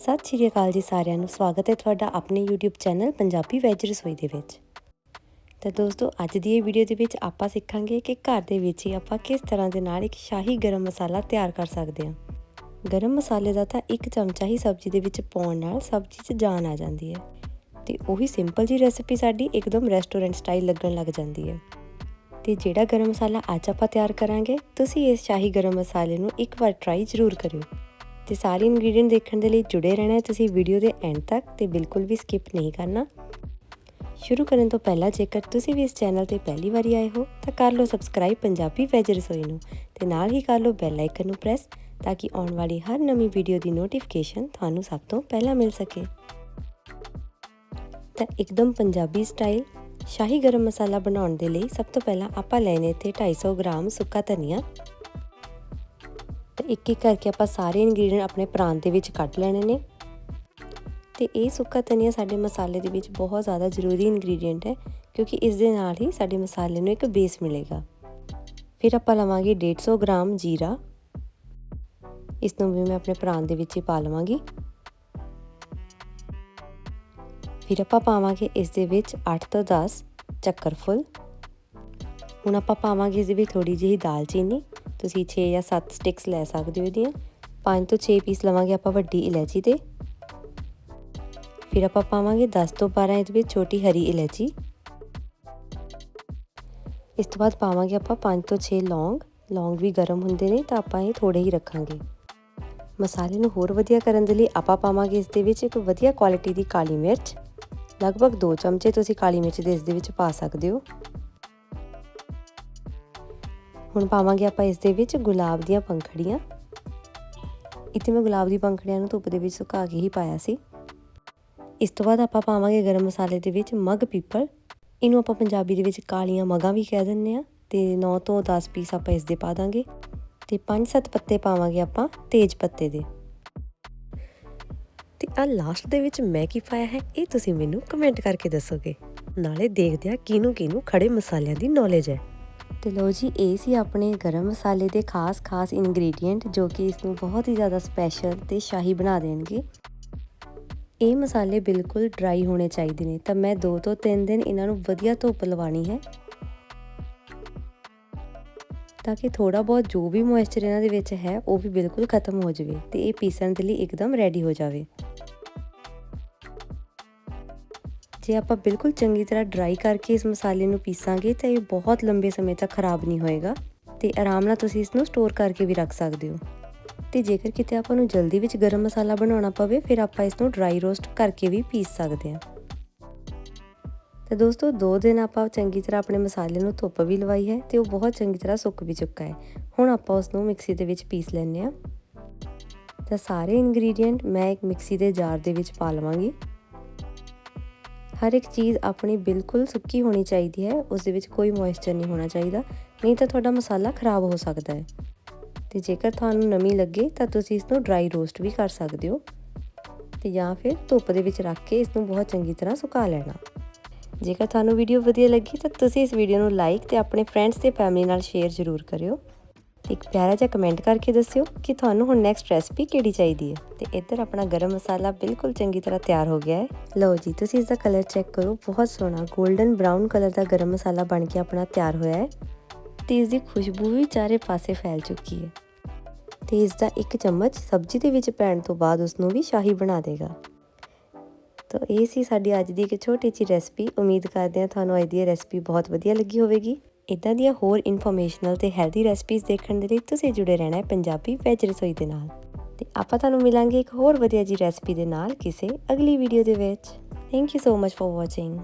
ਸਤਿ ਸ਼੍ਰੀ ਅਕਾਲ ਜੀ ਸਾਰਿਆਂ ਨੂੰ। ਸਵਾਗਤ ਹੈ ਤੁਹਾਡਾ ਆਪਣੇ YouTube ਚੈਨਲ ਪੰਜਾਬੀ ਵੈਜ ਰਸੋਈ ਦੇ ਵਿੱਚ। ਤਾਂ ਦੋਸਤੋ, ਅੱਜ ਦੀ ਇਹ ਵੀਡੀਓ ਦੇ ਵਿੱਚ ਆਪਾਂ ਸਿੱਖਾਂਗੇ ਕਿ ਘਰ ਦੇ ਵਿੱਚ ਹੀ ਆਪਾਂ ਕਿਸ ਤਰ੍ਹਾਂ ਦੇ ਨਾਲ ਇੱਕ ਸ਼ਾਹੀ ਗਰਮ ਮਸਾਲਾ ਤਿਆਰ ਕਰ ਸਕਦੇ ਹਾਂ। ਗਰਮ ਮਸਾਲੇ ਦਾ ਤਾਂ ਇੱਕ ਚਮਚਾ ਹੀ ਸਬਜ਼ੀ ਦੇ ਵਿੱਚ ਪਾਉਣ ਨਾਲ ਸਬਜ਼ੀ 'ਚ ਜਾਨ ਆ ਜਾਂਦੀ ਹੈ। ਤੇ ਉਹੀ ਸਿੰਪਲ ਜੀ ਰੈਸਿਪੀ ਸਾਡੀ ਇੱਕਦਮ ਰੈਸਟੋਰੈਂਟ ਸਟਾਈਲ ਲੱਗਣ ਲੱਗ ਜਾਂਦੀ ਹੈ। ਤੇ ਜਿਹੜਾ ਗਰਮ ਮਸਾਲਾ ਅੱਜ ਆਪਾਂ ਤਿਆਰ ਕਰਾਂਗੇ, ਤੁਸੀਂ ਇਸ ਸ਼ਾਹੀ ਗਰਮ ਮਸਾਲੇ ਨੂੰ ਇੱਕ ਵਾਰ ਟਰਾਈ ਜ਼ਰੂਰ ਕਰਿਓ। ਤੇ ਸਾਰੇ ਇੰਗਰੀਡੀਅੰਟ ਦੇਖਣ ਦੇ ਲਈ ਜੁੜੇ ਰਹਿਣਾ ਹੈ ਤੁਸੀਂ ਵੀਡੀਓ ਦੇ ਐਂਡ ਤੱਕ ਤੇ ਬਿਲਕੁਲ ਵੀ ਸਕਿਪ ਨਹੀਂ ਕਰਨਾ। ਸ਼ੁਰੂ ਕਰਨ ਤੋਂ ਪਹਿਲਾਂ ਜੇਕਰ ਤੁਸੀਂ ਵੀ ਇਸ ਚੈਨਲ ਤੇ ਪਹਿਲੀ ਵਾਰੀ ਆਏ ਹੋ, ਤਾਂ ਕਰ ਲਓ ਸਬਸਕ੍ਰਾਈਬ ਪੰਜਾਬੀ ਵੈਜ ਰਸੋਈ ਨੂੰ ਤੇ ਨਾਲ ਹੀ ਕਰ ਲਓ ਬੈਲ ਆਈਕਨ ਨੂੰ ਪ੍ਰੈਸ ਤਾਂ ਕਿ ਆਉਣ ਵਾਲੀ ਹਰ ਨਵੀਂ ਵੀਡੀਓ ਦੀ ਨੋਟੀਫਿਕੇਸ਼ਨ ਤੁਹਾਨੂੰ ਸਭ ਤੋਂ ਪਹਿਲਾਂ ਮਿਲ ਸਕੇ। ਤਾਂ ਇੱਕਦਮ ਪੰਜਾਬੀ ਸਟਾਈਲ ਸ਼ਾਹੀ ਗਰਮ ਮਸਾਲਾ ਬਣਾਉਣ ਦੇ ਲਈ ਸਭ ਤੋਂ ਪਹਿਲਾਂ ਆਪਾਂ ਲੈਣੇ ਤੇ 250 ਗ੍ਰਾਮ ਸੁੱਕਾ ਧਨੀਆ। ਤੇ ਇੱਕ ਇੱਕ ਕਰਕੇ ਆਪਾਂ ਸਾਰੇ ਇੰਗਰੀਡੀਅੰਟ ਆਪਣੇ ਪ੍ਰਾਂਤ ਦੇ ਵਿੱਚ ਕੱਢ ਲੈਣੇ ਨੇ। ਤੇ ਇਹ ਸੁੱਕਾ ਧਨੀਆ ਸਾਡੇ ਮਸਾਲੇ ਦੇ ਵਿੱਚ ਬਹੁਤ ਜ਼ਿਆਦਾ ਜ਼ਰੂਰੀ ਇੰਗਰੀਡੀਅੰਟ ਹੈ, ਕਿਉਂਕਿ ਇਸ ਦੇ ਨਾਲ ਹੀ ਸਾਡੇ ਮਸਾਲੇ ਨੂੰ ਇੱਕ ਬੇਸ ਮਿਲੇਗਾ। ਫਿਰ ਆਪਾਂ ਲਵਾਂਗੇ 150 ਗ੍ਰਾਮ ਜੀਰਾ। ਇਸ ਨੂੰ ਵੀ ਮੈਂ ਆਪਣੇ ਪ੍ਰਾਂਤ ਦੇ ਵਿੱਚ ਹੀ ਪਾ ਲਵਾਂਗੀ। ਫਿਰ ਆਪਾਂ ਪਾਵਾਂਗੇ ਇਸ ਦੇ ਵਿੱਚ 8 ਤੋਂ 10 ਚੱਕਰ ਫੁੱਲ। ਹੁਣ ਆਪਾਂ ਪਾਵਾਂਗੇ ਇਸ ਦੇ ਵਿੱਚ ਥੋੜੀ ਜਿਹੀ ਦਾਲਚੀਨੀ। ਤੁਸੀਂ 6 ਜਾਂ 7 ਸਟਿਕਸ ਲੈ ਸਕਦੇ ਹੋ ਇਹਦੀਆਂ। 5 ਤੋਂ 6 ਪੀਸ ਲਵਾਂਗੇ ਆਪਾਂ ਵੱਡੀ ਇਲਾਇਚੀ ਦੇ ਫਿਰ ਆਪਾਂ ਪਾਵਾਂਗੇ 10 ਤੋਂ 12 ਇਹਦੇ ਵਿੱਚ ਛੋਟੀ ਹਰੀ ਇਲਾਇਚੀ ਇਸ ਤੋਂ ਬਾਅਦ ਪਾਵਾਂਗੇ ਆਪਾਂ 5 ਤੋਂ 6 ਲੌਂਗ। ਲੌਂਗ ਵੀ ਗਰਮ ਹੁੰਦੇ ਨੇ ਤਾਂ ਆਪਾਂ ਇਹ ਥੋੜੇ ਹੀ ਰੱਖਾਂਗੇ। ਮਸਾਲੇ ਨੂੰ ਹੋਰ ਵਧੀਆ ਕਰਨ ਦੇ ਲਈ ਆਪਾਂ ਪਾਵਾਂਗੇ ਇਸ ਦੇ ਵਿੱਚ ਇੱਕ ਵਧੀਆ ਕੁਆਲਿਟੀ ਦੀ ਕਾਲੀ ਮਿਰਚ। ਲਗਭਗ 2 ਚਮਚੇ ਤੁਸੀਂ ਕਾਲੀ ਮਿਰਚ ਦੇ ਇਸ ਦੇ ਵਿੱਚ ਪਾ ਸਕਦੇ ਹੋ। ਹੁਣ ਪਾਵਾਂਗੇ ਆਪਾਂ ਇਸ ਦੇ ਵਿੱਚ ਗੁਲਾਬ ਦੀਆਂ ਪੰਖੜੀਆਂ। ਇੱਥੇ ਮੈਂ ਗੁਲਾਬ ਦੀ ਪੰਖੜੀਆਂ ਨੂੰ ਧੁੱਪ ਦੇ ਵਿੱਚ ਸੁਕਾ ਕੇ ਹੀ ਪਾਇਆ ਸੀ। ਇਸ ਤੋਂ ਬਾਅਦ ਆਪਾਂ ਪਾਵਾਂਗੇ ਗਰਮ ਮਸਾਲੇ ਦੇ ਵਿੱਚ ਮਗ ਪੀਪਲ। ਇਹਨੂੰ ਆਪਾਂ ਪੰਜਾਬੀ ਦੇ ਵਿੱਚ ਕਾਲੀਆਂ ਮਗਾਂ ਵੀ ਕਹਿ ਦਿੰਦੇ ਆ ਤੇ 9 ਤੋਂ 10 ਪੀਸ ਆਪਾਂ ਇਸ ਦੇ ਪਾ ਦਾਂਗੇ ਤੇ 5-7 ਪੱਤੇ ਪਾਵਾਂਗੇ ਆਪਾਂ ਤੇਜ ਪੱਤੇ ਦੇ। ਤੇ ਆ ਲਾਸਟ ਦੇ ਵਿੱਚ ਮੈਂ ਕੀ ਪਾਇਆ ਹੈ, ਇਹ ਤੁਸੀਂ ਮੈਨੂੰ ਕਮੈਂਟ ਕਰਕੇ ਦੱਸੋਗੇ। ਨਾਲੇ ਦੇਖਦੇ ਆ ਕਿਹਨੂੰ ਕਿਹਨੂੰ ਖੜੇ ਮਸਾਲਿਆਂ ਦੀ ਨੌਲੇਜ ਹੈ। ਤੇ ਲੋ ਜੀ, ਇਹ ਸੀ ਆਪਣੇ ਗਰਮ ਮਸਾਲੇ ਦੇ ਖਾਸ ਖਾਸ ਇਨਗਰੀਡੀਐਂਟ ਜੋ ਕਿ ਇਸ ਨੂੰ ਬਹੁਤ ਹੀ ਜ਼ਿਆਦਾ ਸਪੈਸ਼ਲ ਤੇ ਸ਼ਾਹੀ ਬਣਾ ਦੇਣਗੇ। ਇਹ ਮਸਾਲੇ ਬਿਲਕੁਲ ਡਰਾਈ ਹੋਣੇ ਚਾਹੀਦੇ ਨੇ, ਤਾਂ ਮੈਂ 2 ਤੋਂ 3 ਦਿਨ ਇਹਨਾਂ ਨੂੰ ਵਧੀਆ ਧੁੱਪ ਲਵਾਣੀ ਹੈ। ਤਾਂ ਕਿ ਥੋੜਾ ਬਹੁਤ ਜੋ ਵੀ ਮੋਇਸਚਰ ਇਹਨਾਂ ਦੇ ਵਿੱਚ ਹੈ, ਉਹ ਵੀ ਬਿਲਕੁਲ ਖਤਮ ਹੋ ਜਾਵੇ ਤੇ ਇਹ ਪੀਸਣ ਦੇ ਲਈ ਇੱਕਦਮ ਰੈਡੀ ਹੋ ਜਾਵੇ। ਜੇ ਆਪਾਂ ਬਿਲਕੁਲ ਚੰਗੀ ਤਰ੍ਹਾਂ ਡਰਾਈ ਕਰਕੇ ਇਸ ਮਸਾਲੇ ਨੂੰ ਪੀਸਾਂਗੇ ਤਾਂ ਇਹ ਬਹੁਤ ਲੰਬੇ ਸਮੇਂ ਤੱਕ ਖਰਾਬ ਨਹੀਂ ਹੋਏਗਾ ਤੇ ਆਰਾਮ ਨਾਲ ਤੁਸੀਂ ਇਸ ਨੂੰ ਸਟੋਰ ਕਰਕੇ ਵੀ ਰੱਖ ਸਕਦੇ ਹੋ। ਤੇ ਜੇਕਰ ਕਿਤੇ ਆਪਾਂ ਨੂੰ ਜਲਦੀ ਵਿੱਚ ਗਰਮ ਮਸਾਲਾ ਬਣਾਉਣਾ ਪਵੇ, ਫਿਰ ਆਪਾਂ ਇਸ ਨੂੰ ਡਰਾਈ ਰੋਸਟ ਕਰਕੇ ਵੀ ਪੀਸ ਸਕਦੇ ਹਾਂ। ਤੇ ਦੋਸਤੋ, ਦੋ ਦਿਨ ਆਪਾਂ ਚੰਗੀ ਤਰ੍ਹਾਂ ਆਪਣੇ ਮਸਾਲੇ ਨੂੰ ਧੁੱਪ ਵੀ ਲਵਾਈ ਹੈ ਤੇ ਉਹ ਬਹੁਤ ਚੰਗੀ ਤਰ੍ਹਾਂ ਸੁੱਕ ਵੀ ਚੁੱਕਾ ਹੈ। ਹੁਣ ਆਪਾਂ ਉਸ ਨੂੰ ਮਿਕਸੀ ਦੇ ਵਿੱਚ ਪੀਸ ਲੈਣੇ ਆ ਤਾਂ ਸਾਰੇ ਇੰਗਰੀਡੀਅੰਟ ਮੈਂ ਇੱਕ ਮਿਕਸੀ ਦੇ ਜਾਰ ਦੇ ਵਿੱਚ ਪਾ ਲਵਾਂਗੀ। ਹਰ ਇੱਕ ਚੀਜ਼ ਆਪਣੀ ਬਿਲਕੁਲ ਸੁੱਕੀ ਹੋਣੀ ਚਾਹੀਦੀ ਹੈ, ਉਸ ਦੇ ਵਿੱਚ ਕੋਈ ਮੋਇਸਚਰ ਨਹੀਂ ਹੋਣਾ ਚਾਹੀਦਾ, ਨਹੀਂ ਤਾਂ ਤੁਹਾਡਾ ਮਸਾਲਾ ਖਰਾਬ ਹੋ ਸਕਦਾ ਹੈ। ਤੇ ਜੇਕਰ ਤੁਹਾਨੂੰ ਨਮੀ ਲੱਗੇ ਤਾਂ ਤੁਸੀਂ ਇਸ ਨੂੰ ਡਰਾਈ ਰੋਸਟ ਵੀ ਕਰ ਸਕਦੇ ਹੋ ਤੇ ਜਾਂ ਫਿਰ ਧੁੱਪ ਦੇ ਵਿੱਚ ਰੱਖ ਕੇ ਇਸ ਨੂੰ ਬਹੁਤ ਚੰਗੀ ਤਰ੍ਹਾਂ ਸੁਕਾ ਲੈਣਾ। ਜੇਕਰ ਤੁਹਾਨੂੰ ਵੀਡੀਓ ਵਧੀਆ ਲੱਗੀ ਤਾਂ ਤੁਸੀਂ ਇਸ ਵੀਡੀਓ ਨੂੰ ਲਾਈਕ ਤੇ ਆਪਣੇ ਫਰੈਂਡਸ ਤੇ ਫੈਮਿਲੀ ਨਾਲ ਸ਼ੇਅਰ ਜ਼ਰੂਰ ਕਰਿਓ। ਤੇ ਇੱਕ ਪਿਆਰਾ ਜਿਹਾ ਕਮੈਂਟ ਕਰਕੇ ਦੱਸਿਓ ਕਿ ਤੁਹਾਨੂੰ ਹੁਣ ਨੈਕਸਟ ਰੈਸਪੀ ਕਿਹੜੀ ਚਾਹੀਦੀ ਹੈ। ਤੇ ਇੱਧਰ ਆਪਣਾ ਗਰਮ ਮਸਾਲਾ ਬਿਲਕੁਲ ਚੰਗੀ ਤਰ੍ਹਾਂ ਤਿਆਰ ਹੋ ਗਿਆ ਹੈ। ਲਓ ਜੀ, ਤੁਸੀਂ ਇਸ ਦਾ ਕਲਰ ਚੈੱਕ ਕਰੋ। ਬਹੁਤ ਸੋਹਣਾ 골ਡਨ ਬ੍ਰਾਊਨ ਕਲਰ ਦਾ ਗਰਮ ਮਸਾਲਾ ਬਣ ਕੇ ਆਪਣਾ ਤਿਆਰ ਹੋਇਆ ਹੈ। ਤੇ ਇਸ ਦੀ ਖੁਸ਼ਬੂ ਵੀ ਚਾਰੇ ਪਾਸੇ ਫੈਲ ਚੁੱਕੀ ਹੈ। ਤੇ ਇਸ ਦਾ ਇੱਕ ਚਮਚ ਸਬਜ਼ੀ ਦੇ ਵਿੱਚ ਪੈਣ ਤੋਂ ਬਾਅਦ ਉਸ ਨੂੰ ਵੀ ਸ਼ਾਹੀ ਬਣਾ ਦੇਗਾ। ਤਾਂ ਇਹ ਸੀ ਸਾਡੀ ਅੱਜ ਦੀ ਇੱਕ ਛੋਟੀ ਜਿਹੀ ਰੈਸਪੀ ਉਮੀਦ ਕਰਦੇ ਹਾਂ ਤੁਹਾਨੂੰ ਅੱਜ ਦੀ ਰੈਸਪੀ ਬਹੁਤ ਵਧੀਆ ਲੱਗੀ ਹੋਵੇਗੀ। ਇਦਾਂ ਦੀਆਂ ਹੋਰ ਇਨਫੋਰਮੇਸ਼ਨਲ ਤੇ ਹੈਲਦੀ ਰੈਸਪੀਜ਼ ਦੇਖਣ ਦੇ ਲਈ ਤੁਸੀਂ ਜੁੜੇ ਰਹਿਣਾ ਹੈ ਪੰਜਾਬੀ ਵੈਜ ਰਸੋਈ ਦੇ ਨਾਲ। ਤੇ ਆਪਾਂ ਤੁਹਾਨੂੰ ਮਿਲਾਂਗੇ ਇੱਕ ਹੋਰ ਵਧੀਆ ਜੀ ਰੈਸਪੀ ਦੇ ਨਾਲ ਕਿਸੇ ਅਗਲੀ ਵੀਡੀਓ ਦੇ ਵਿੱਚ। Thank you so much for watching